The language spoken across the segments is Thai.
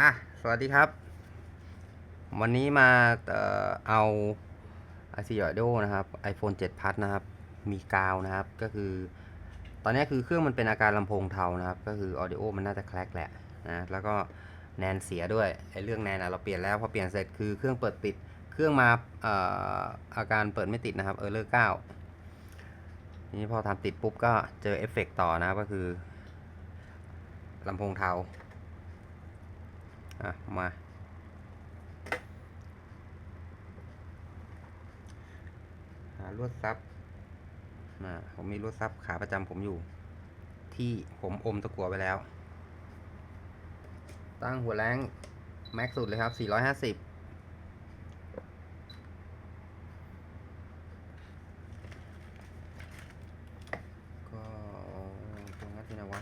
อะ สวัสดีครับ วันนี้มาเอ่อเอา i c Audio นะครับ iPhone 7 Plus นะครับ มีกาวนะครับ ก็คือ ตอนนี้คือเครื่องมันเป็นอาการลำโพงเทานะครับ ก็คือ Audio มันน่าจะแคลกแหละนะ แล้วก็แนนเสียด้วยไอเรื่องแนนเราเปลี่ยนแล้วพอเปลี่ยนเสร็จคือเครื่องเปิดติด เครื่องมาเอ่ออาการเปิดไม่ติดนะครับ เออเลอร์9นี่พอทำติดปุ๊บก็เจอเอฟเฟกต์ต่อนะครับก็คือลำโพงเทา อะ มา หาลวดซับนะผมมีลวดซับขาประจำผมอยู่ ที่ผมอมตะกัวไปแล้ว ตั้งหัวแรงแม็กสุดเลยครับ 450 ก็ตรงนั้นที่ไหนวะ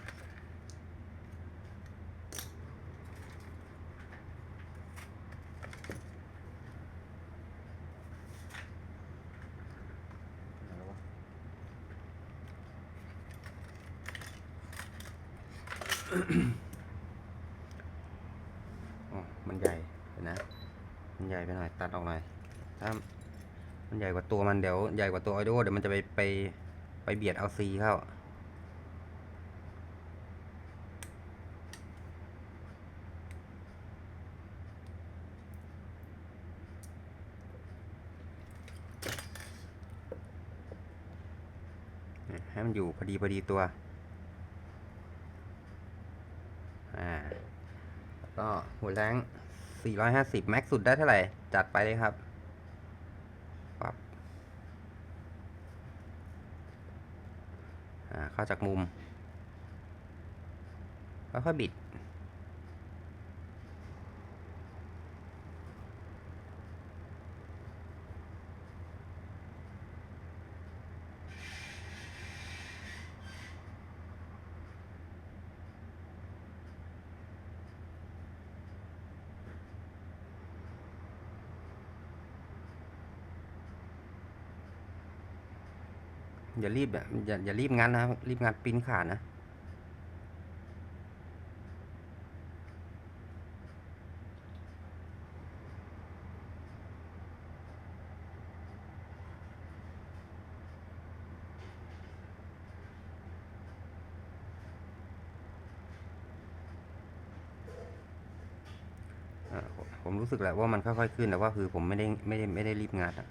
ไหนแล้ววะ อ๋อ มันใหญ่เห็นนะ มันใหญ่ไปหน่อย ตัดออกหน่อย ถ้ามันใหญ่กว่าตัวมันเดี๋ยวใหญ่กว่าตัวไอโดเดี๋ยวมันจะไปไปไปเบียดเอาซีเข้า ให้มันอยู่พอดีพอดีตัว อ่า แล้วก็ หัวแรง450 แม็กสุดได้เท่าไหร่ จัดไปเลยครับปับเข้าจากมุมค่อยๆบิด อย่ารีบอะอย่าอย่ารีบงัดนะรีบงัดปริ้นขาดนะผมผมรู้สึกแหละว่ามันค่อยๆขึ้นแต่ว่าคือผมไม่ได้ไม่ได้ไม่ได้รีบงัดอะ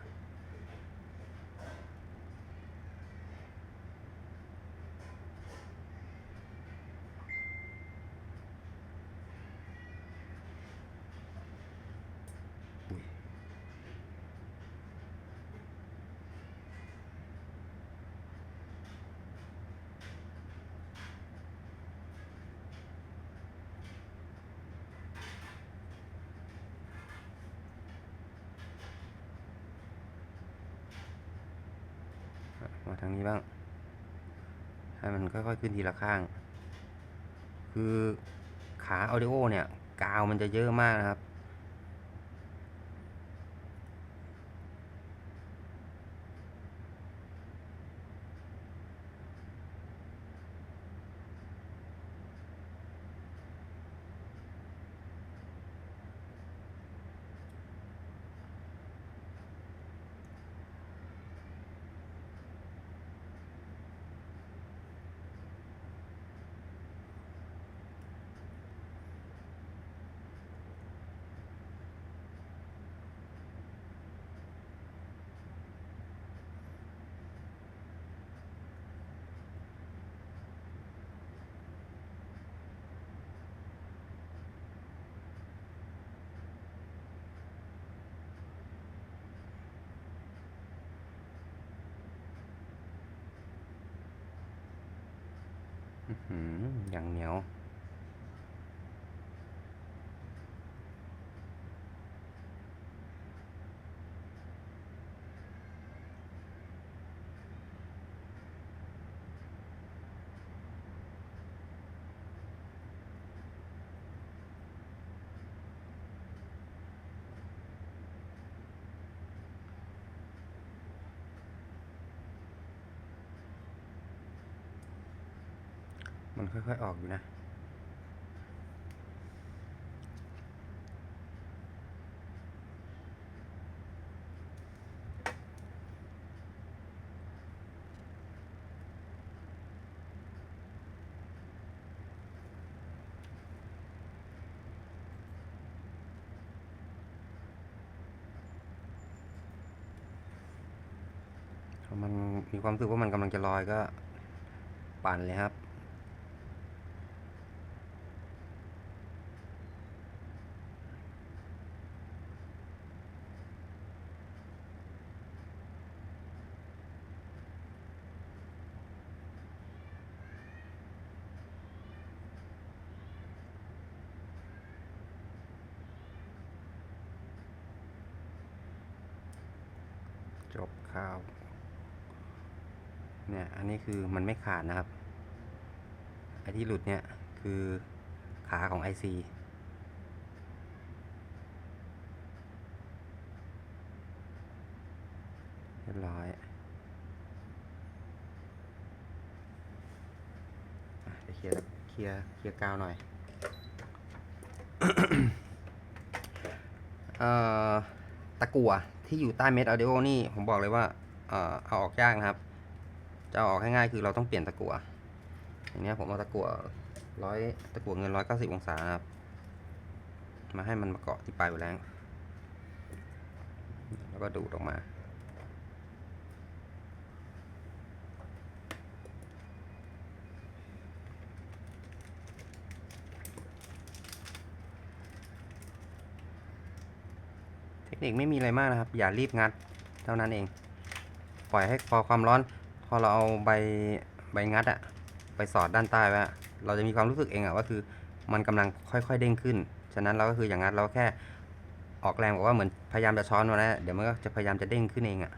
มาทางนี้บ้าง ให้มันค่อยๆขึ้นทีละข้าง คือขาออดิโอเนี่ย กาวมันจะเยอะมากนะครับ อื้อันค่อยๆออกอยู่นะ มันมีความรู้สึกว่ามันกำลังจะลอยก็ปั่นเลยครับ จบข่าว เนี่ย อันนี้คือมันไม่ขาดนะครับ ไอที่หลุดเนี่ยคือขาของ IC เรียบร้อยอะเขียวเคลียร์เคลียร์เคลียร์กาวหน่อย เอ่อ ตะกั่ว ที่อยู่ใต้เม็ดอ u ดิโอนี่ผมบอกเลยว่าเอาออกยากนะครับ จะเอาออกง่ายๆคือเราต้องเปลี่ยนตะกั่วอย่างนี้ผมเอาตะกั่วร้อยตะกั่วเงินร้อยเก้าสิบองศานะครับ มาให้มันมาเกาะที่ปลายหัวแรงแล้วก็ดูดออกมา เอกไม่มีอะไรมากนะครับ อย่ารีบงัดเท่านั้นเอง ปล่อยให้พอความร้อน พอเราเอาใบใบงัดอะไปสอดด้านใต้ไว้เราจะมีความรู้สึกเองอะว่าคือมันกำลังค่อยๆเด้งขึ้น ฉะนั้นเราก็คืออย่างงัดเราแค่ออกแรงบอกว่าเหมือนพยายามจะช้อนมาแล้วเดี๋ยวมันก็จะพยายามจะเด้งขึ้นเองอะ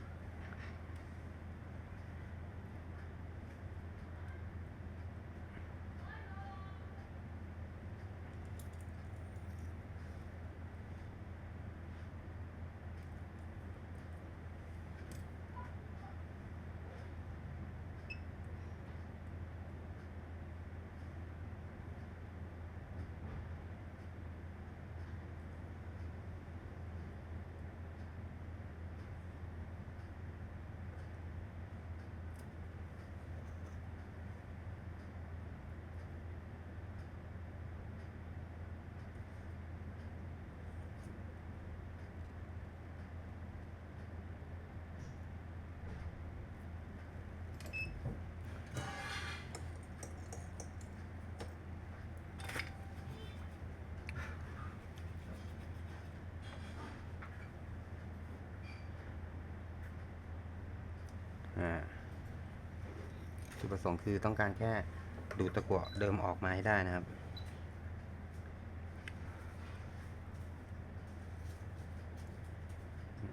จุดประสงค์คือต้องการแค่ดูดตะกั่วเดิมออกมาให้ได้นะครับ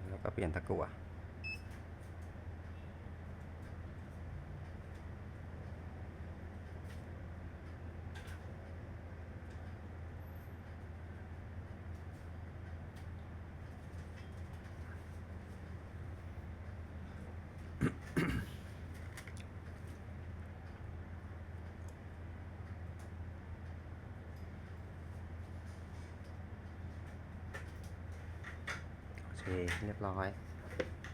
แล้วก็เปลี่ยนตะกั่ว เคเรียบร้อย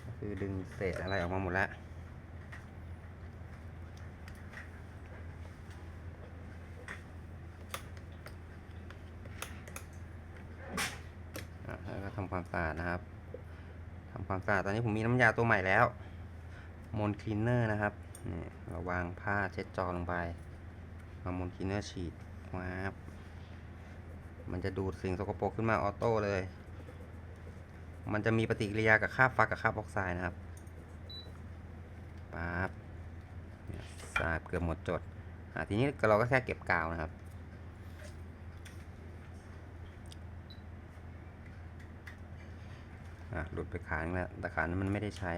ก็คือดึงเศษอะไรออกมาหมดแล้วแล้วก็ทำความสะอาดนะครับทำความสะอาดตอนนี้ผมมีน้ำยาตัวใหม่แล้วมนคลีนเนอร์นะครับนี่เราวางผ้าเช็ดจอลงไปเอามนคลีนเนอร์ฉีดมาบมันจะดูดสิ่งสกปรกขึ้นมาออโต้เลย มันจะมีปฏิกิริยากับคราบฟักกับคราบออกไซด์นะครับปั๊บสาดเกือบหมดจดทีนี้เราก็แค่เก็บกาวนะครับ หลุดไปขานแล้วแต่ขานั้นมันไม่ได้ใช้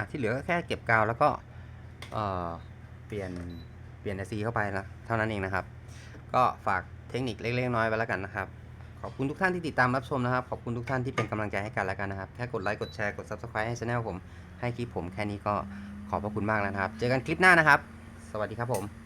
อะที่เหลือก็แค่เก็บกาวแล้วก็เอ่อเปลี่ยนเปลี่ยนไอซีเข้าไปนะเท่านั้นเองนะครับ ก็ฝากเทคนิคเล็กๆน้อยๆไว้แล้วกันนะครับ ขอบคุณทุกท่านที่ติดตามรับชมนะครับ ขอบคุณทุกท่านที่เป็นกำลังใจให้กันแล้วกันนะครับ แค่กดไลค์กดแชร์กด subscribe ให้ช anel ผมให้คลิปผมแค่นี้ก็ขอบพระคุณมากแล้วนะครับ เจอกันคลิปหน้านะครับ สวัสดีครับผม